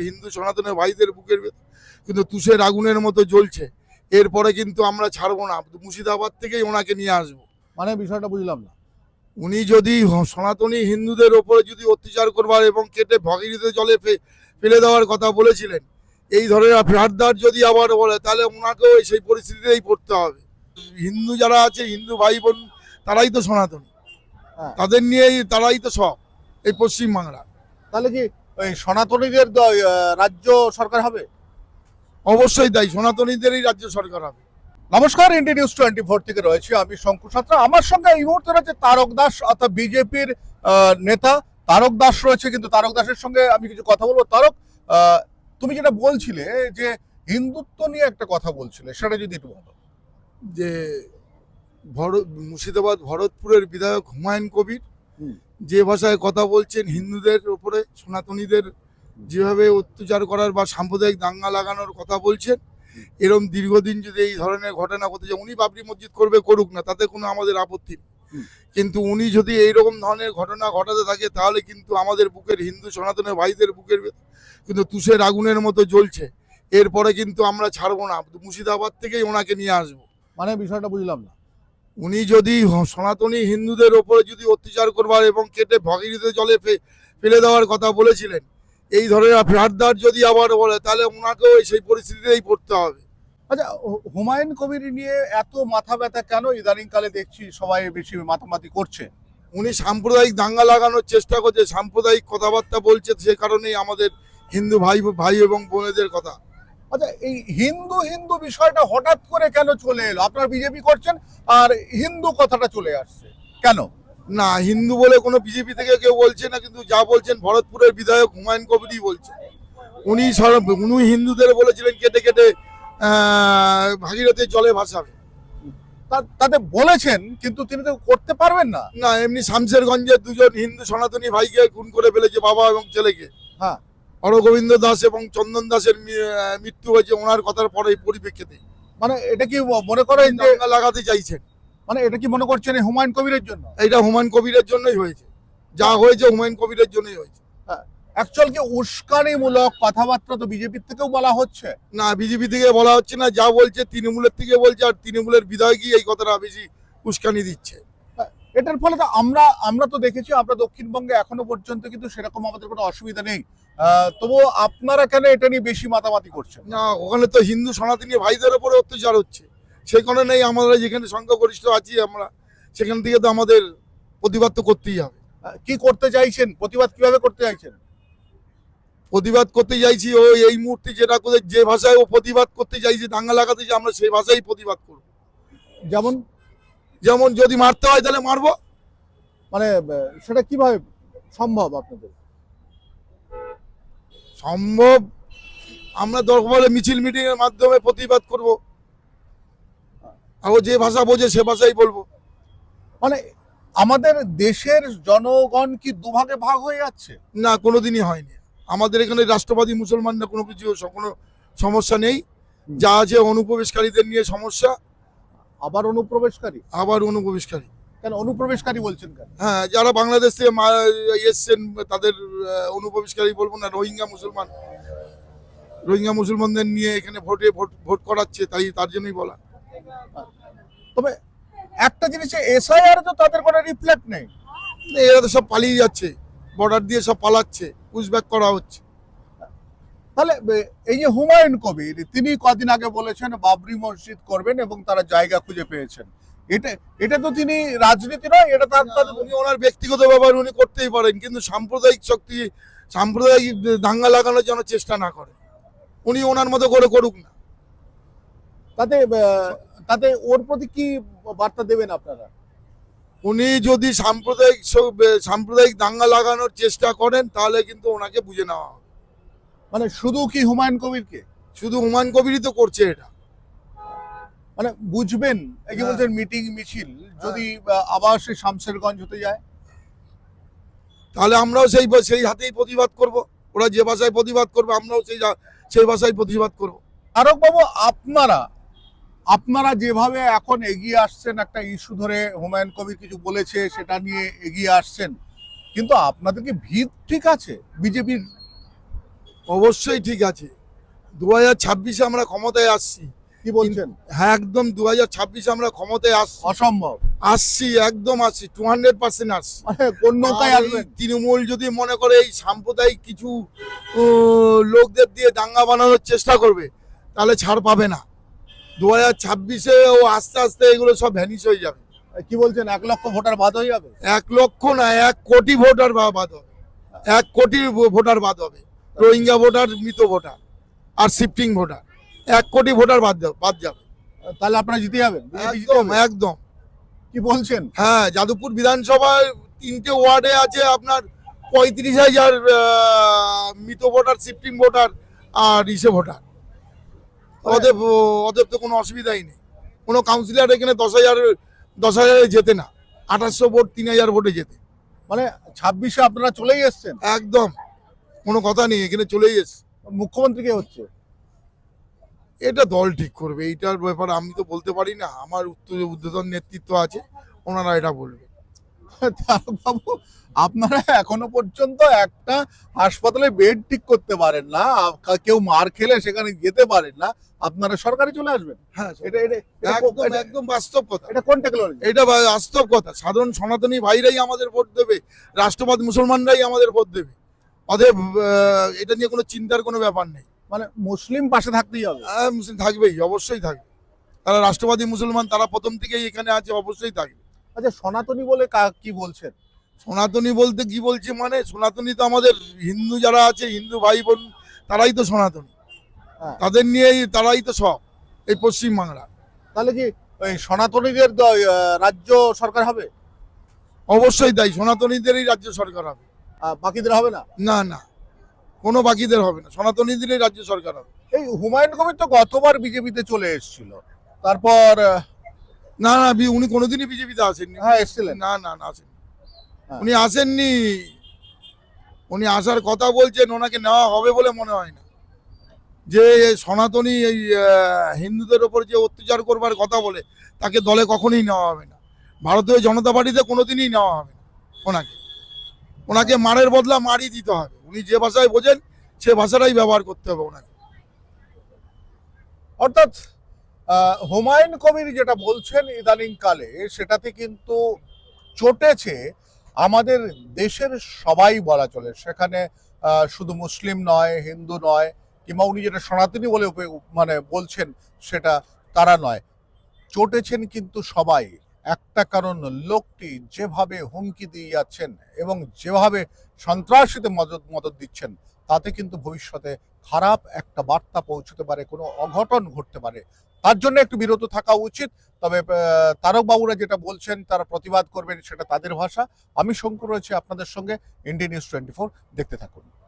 হিন্দু সনাতনের ভাইদের বুকের ভেতর। কিন্তু তুষের আগুনের মতো জ্বলছে। এরপরে কিন্তু আমরা ছাড়বো না। মুর্শিদাবাদ থেকেই ওনাকে নিয়ে আসব। মানে বিষয়টা বুঝলাম না। উনি যদি সনাতনী হিন্দুদের ওপরে যদি অত্যাচার করবার এবং কেটে ভগীরথে জলে ফেলে দেওয়ার কথা বলেছিলেন এই ধরনের ফেরদার যদি আবার বলে তাহলে ওনাকেও সেই পরিস্থিতিতেই পড়তে হবে। হিন্দু যারা আছে হিন্দু ভাই বোন তারাই তো সনাতনী। হ্যাঁ। তাদের নিয়েই তারাই তো সব। এই পশ্চিমবাংলা তাহলে কি ওই সনাতনীদের রাজ্য সরকার হবে? অবশ্যই তাই সনাতনীদেরই রাজ্য সরকার হবে। নমস্কার ইন্ডিয়া নিউজ টোয়েন্টি ফোর থেকে রয়েছে আমি শঙ্কু সাত্রা। আমার সঙ্গে এই মুহূর্তে রয়েছে তারক দাস অর্থাৎ বিজেপির নেতা। তারক দাস রয়েছে কিন্তু তারক দাসের সঙ্গে আমি কিছু কথা বলব। তারক তুমি যেটা বলছিলে যে হিন্দুত্ব নিয়ে একটা কথা বলছিলে সেটা যদি একটু বলো। যে ভরত মুর্শিদাবাদ ভরতপুরের বিধায়ক হুমায়ুন কবির। যে ভাষায় কথা বলছেন হিন্দুদের উপরে সনাতনীদের যেভাবে অত্যাচার করার বা সাম্প্রদায়িক দাঙ্গা লাগানোর কথা বলছেন এরম দীর্ঘদিন যদি এই ধরনের ঘটনা ঘটে যায় উনি বাবরি মসজিদ করবে করুক না তাতে কোনো আমাদের আপত্তি নেই। কিন্তু উনি যদি এইরকম ধরনের ঘটনা ঘটাতে থাকে তাহলে কিন্তু আমাদের বুকের হিন্দু সনাতনের ভাইদের বুকের কিন্তু তুষের আগুনের মতো জ্বলছে। এরপরে কিন্তু আমরা ছাড়বো না মুর্শিদাবাদ থেকেই ওনাকে নিয়ে আসব। মানে বিষয়টা বুঝলাম না। উনি যদি সনাতনী হিন্দুদের ওপরে যদি অত্যাচার করবার এবং কেটে ভগীরথে জলে ফেলে দেওয়ার কথা বলেছিলেন এই ধরনের ফেরদার যদি আবার বলে তাহলে ওনাকেও সেই পরিস্থিতিতেই পড়তে হবে। আচ্ছা হুমায়ুন কবির নিয়ে এত মাথা ব্যথা কেন ইদানিং কালে দেখছি সবাই বেশি মাতামাতি করছে? উনি সাম্প্রদায়িক দাঙ্গা লাগানোর চেষ্টা করছে সাম্প্রদায়িক কথাবার্তা বলছে সে কারণেই আমাদের হিন্দু ভাই ভাই এবং বোনেদের কথা। আচ্ছা এই হিন্দু হিন্দু বিষয়টা হঠাৎ করে কেন চলে এলো? আপনার বিজেপি করছেন আর হিন্দু কথাটা চলে আসছে। কেন? না হিন্দু বলে কোনো বিজেপি থেকে কেউ বলছে না কিন্তু যা বলছেন ভরতপুরের বিধায়ক হুমায়ুন কবিরই বলছেন উনি উনি হিন্দুদের বলেছিলেন কেটে কেটে ভাগীরথীর জলে ভাসাবে। তাতে বলেছেন কিন্তু তিনি তো করতে পারবেন না। না এমনি শামশেরগঞ্জের দুজন হিন্দু সনাতনী ভাইকে খুন করে ফেলেছে বাবা এবং ছেলেকে। হ্যাঁ। হরগোবিন্দ দাস এবং চন্দন দাসের মৃত্যু হয়েছে ওনার কথার পরে পরিপ্রেক্ষিতে। মানে এটা কি মনে করেন যে লাগাতে চাইছেন। মানে এটা কি মনে করছেন এই হুমায়ুন কবিরের জন্য? এটা হুমায়ুন কবিরের জন্যই হয়েছে। যা হয়েছে হুমায়ুন কবিরের জন্যই হয়েছে। অ্যাকচুয়াল কি উস্কানিমূলক কথাবার্তা তো বিজেপির থেকেও বলা হচ্ছে? না বিজেপি থেকে বলা হচ্ছে না যা বলছে তৃণমূলের থেকে বলছে আর তৃণমূলের বিধায়কই এই কথাটা বেশি উস্কানি দিচ্ছে। এটার ফলে তো আমরা আমরা তো দেখেছি আমরা দক্ষিণবঙ্গে এখনও পর্যন্ত কিন্তু সেরকম আমাদের কোনো অসুবিধা নেই। তবুও আপনারা কেন এটা নিয়ে বেশি মাতামাতি করছেন? না ওখানে তো হিন্দু সনাতনী ভাইদের উপরে অত্যাচার হচ্ছে। সেই কারণেই আমরা যেখানে সংখ্যাগরিষ্ঠ আছি আমরা সেখান থেকে তো আমাদের প্রতিবাদ তো করতেই হবে। কি করতে চাইছেন? প্রতিবাদ কীভাবে করতে চাইছেন? প্রতিবাদ করতে চাইছি ও এই মুহূর্তে যেটা করে যে ভাষায় ও প্রতিবাদ করতে চাইছে দাঙ্গা লাগাতে চাই আমরা সেই ভাষায় প্রতিবাদ করব। যেমন যেমন যদি মারতে হয় তাহলে মারবো। মানে সেটা কীভাবে সম্ভব আপনাদের? সম্ভব আমরা দরকার হলে মিছিল মিটিং এর মাধ্যমে প্রতিবাদ করব। আর ও যে ভাষা বোঝে সে ভাষাই বলব। মানে আমাদের দেশের জনগণ কি দুভাগে ভাগ হয়ে যাচ্ছে? না কোনোদিনই হয়নি। আমাদের এখানে রাষ্ট্রবাদী মুসলমানরা কোনো কিছু কোনো সমস্যা নেই। যা আছে অনুপ্রবেশকারীদের নিয়ে সমস্যা। আবার অনুপ্রবেশকারী? আবার অনুপ্রবেশকারী। কেন অনুপ্রবেশকারী বলছেন কেন? হ্যাঁ যারা বাংলাদেশ থেকে মা- এসছেন তাদের অনুপ্রবেশকারী বলব না রোহিঙ্গা মুসলমান। রোহিঙ্গা মুসলমানদের নিয়ে এখানে ভোটে ভোট ভোট করাচ্ছে তাই তার জন্যই বলা। তবে একটা জিনিসে এসআইআর তো তাদের কোনো রিফ্লেক্ট নেই। এরা তো সব পালিয়ে যাচ্ছে বর্ডার দিয়ে সব পালাচ্ছে পুশব্যাক করা হচ্ছে। তাহলে এই যে হুমায়ুন কবির তিনি কদিন আগে বলেছেন বাবরি মসজিদ করবেন এবং তারা জায়গা খুঁজে পেয়েছেন। এটা এটা তো তিনি রাজনীতি নয় এটা তার তার- উনি ওনার ব্যক্তিগত ব্যাপার উনি করতেই পারেন কিন্তু সাম্প্রদায়িক শক্তি সাম্প্রদায়িক দাঙ্গা লাগানোর জন্য চেষ্টা না করে। উনি ওনার মতো করে করুক না। তাতে তাতে ওর প্রতি কি বার্তা দেবেন আপনারা? উনি যদি সাম্প্রদায়িক সাম্প্রদায়িক দাঙ্গা লাগানোর চেষ্টা করেন তাহলে কিন্তু ওনাকে বুঝে নেওয়া হবে। মানে শুধু কি হুমায়ুন কবিরকে? শুধু হুমায়ুন কবিরই তো করছে এটা। মানে বুঝবেন এই যে হ্যাঁ। বলছেন মিটিং মিছিল যদি আবার সে শামশেরগঞ্জ হতে যায়? তাহলে আমরাও সেই সেই হাতেই প্রতিবাদ করব। ওরা যে ভাষায় প্রতিবাদ করবে আমরাও সেই সেই ভাষায় প্রতিবাদ করব। তারক বাবু আপনারা আপনারা যেভাবে এখন এগিয়ে আসছেন একটা ইস্যু ধরে হুমায়ুন কবির কিছু বলেছে সেটা নিয়ে এগিয়ে আসছেন কিন্তু আপনাদের কি ভিত ঠিক আছে? বিজেপির অবশ্যই ঠিক আছে। দু হাজার ছাব্বিশে আমরা ক্ষমতায় আসছি। কি বলছেন? হ্যাঁ একদম দু হাজার ছাব্বিশে আমরা ক্ষমতায় আসছি। অসম্ভব। আসছি একদম আসছি টু হান্ড্রেড পার্সেন্ট আসছি। কোন নৌকায় আসবেন? তৃণমূল যদি মনে করে এই সাম্প্রদায়িক কিছু লোকদের দিয়ে দাঙ্গা বানানোর চেষ্টা করবে তাহলে ছাড় পাবে না। দু হাজার ছাব্বিশে ও আস্তে আস্তে এগুলো সব ভ্যানিশ হয়ে যাবে। কি বলছেন? এক লক্ষ ভোটার বাদ হয়ে যাবে? এক লক্ষ না এক কোটি ভোটার বাদ হবে। এক কোটি ভোটার বাদ হবে। রোহিঙ্গা ভোটার মৃত ভোটার আর শিফটিং ভোটার। এক কোটি ভোটার বাদ বাদ যাবে। তাহলে আপনারা জিতে যাবেন? একদম? একদম। কি বলছেন? হ্যাঁ যাদবপুর বিধানসভায় তিনটে ওয়ার্ডে আছে আপনার পঁয়ত্রিশ হাজার মৃত ভোটার শিফটিং ভোটার আর ইসে ভোটার। অদেব অদেব তো কোনো অসুবিধাই নেই। কোনো কাউন্সিলর এখানে দশ হাজার দশ হাজারে যেতে না। আঠাশশো ভোট তিন হাজার ভোটে যেতে। মানে ছাব্বিশে আপনারা চলেই এসছেন? একদম। কোনো কথা নেই এখানে চলেই এসছে। মুখ্যমন্ত্রী কে হচ্ছে? এটা দল ঠিক করবে এইটার ব্যাপারে আমি তো বলতে পারি না আমার উত্তর উদ্বোধন নেতৃত্ব আছে ওনারা এটা বলবে। বাবু আপনারা এখনও পর্যন্ত একটা হাসপাতালে বেড ঠিক করতে পারেন না কেউ মার খেলে সেখানে যেতে পারেন না আপনারা সরকারি চলে আসবেন? হ্যাঁ এটা এটা এটা একদম বাস্তব কথা। এটা কোন টেকনোলজি এটা বাস্তব কথা। সাধারণ সনাতনী ভাইরাই আমাদের ভোট দেবে রাষ্ট্রবাদ মুসলমানরাই আমাদের ভোট দেবে। অতএব এটা নিয়ে কোনো চিন্তার কোনো ব্যাপার নেই। মানে মুসলিম পাশে থাকতেই হবে। আহ, মুসলিম থাকবেই অবশ্যই থাকবে। তারা রাষ্ট্রবাদী মুসলমান তারা প্রথম থেকেই এখানে আছে অবশ্যই থাকবে। আচ্ছা সনাতনী বলে কা- কি বলছেন? সনাতনী বলতে কি বলছে মানে সনাতনী তো আমাদের হিন্দু যারা আছে হিন্দু ভাই বোন তারাই তো সনাতনী। হ্যাঁ। তাদের নিয়েই তারাই তো সব এই পশ্চিম বাংলা। তাহলে কি ওই সনাতনীদের রাজ্য সরকার হবে? অবশ্যই তাই সনাতনীদেরই রাজ্য সরকার হবে। বাকিদের হবে না? না না। কোনো বাকিদের হবে না। সনাতনীদেরই রাজ্য সরকার হবে। এই হুমায়ুন কবির তো গতবার বিজেপিতে চলে এসেছিল। তারপর না না উনি কোনোদিনই বিজেপিতে আসেননি। হ্যাঁ এসেছিলেন। না না না আসেননি। হ্যাঁ। উনি আসেননি। উনি আসার কথা বলছেন ওনাকে নেওয়া হবে বলে মনে হয় না। যে সনাতনী এই হিন্দুদের ওপর যে অত্যাচার করবার কথা বলে তাকে দলে কখনোই নেওয়া হবে না। ভারতীয় জনতা পার্টিতে কোনোদিনই নেওয়া হবে না ওনাকে। ওনাকে মারের বদলা মারই দিতে হবে। উনি যে ভাষায় বোঝেন, সে ভাষাটাই ব্যবহার করতে হবে ওনাকে। অর্থাৎ হুমায়ুন কবির যেটা বলছেন ইদানিং কালে সেটাতে কিন্তু চটেছে আমাদের দেশের সবাই বলা চলে। সেখানে শুধু মুসলিম নয়, হিন্দু নয়, কিংবা উনি যেটা সনাতনী বলে মানে বলছেন, সেটা তারা নয়। চটেছেন কিন্তু সবাই। একটা কারণ লোকটি যেভাবে হুমকি দিয়ে যাচ্ছেন এবং যেভাবে সন্ত্রাসীতে মদত মদত দিচ্ছেন তাতে কিন্তু ভবিষ্যতে খারাপ একটা বার্তা পৌঁছতে পারে কোনো অঘটন ঘটতে পারে। তার জন্য একটু বিরত থাকা উচিত তবে আহ, তারক বাবুরা যেটা বলছেন তারা প্রতিবাদ করবেন সেটা তাদের ভাষা। আমি শঙ্কর রয়েছে আপনাদের সঙ্গে ইন্ডিয়া নিউজ টোয়েন্টি দেখতে থাকুন।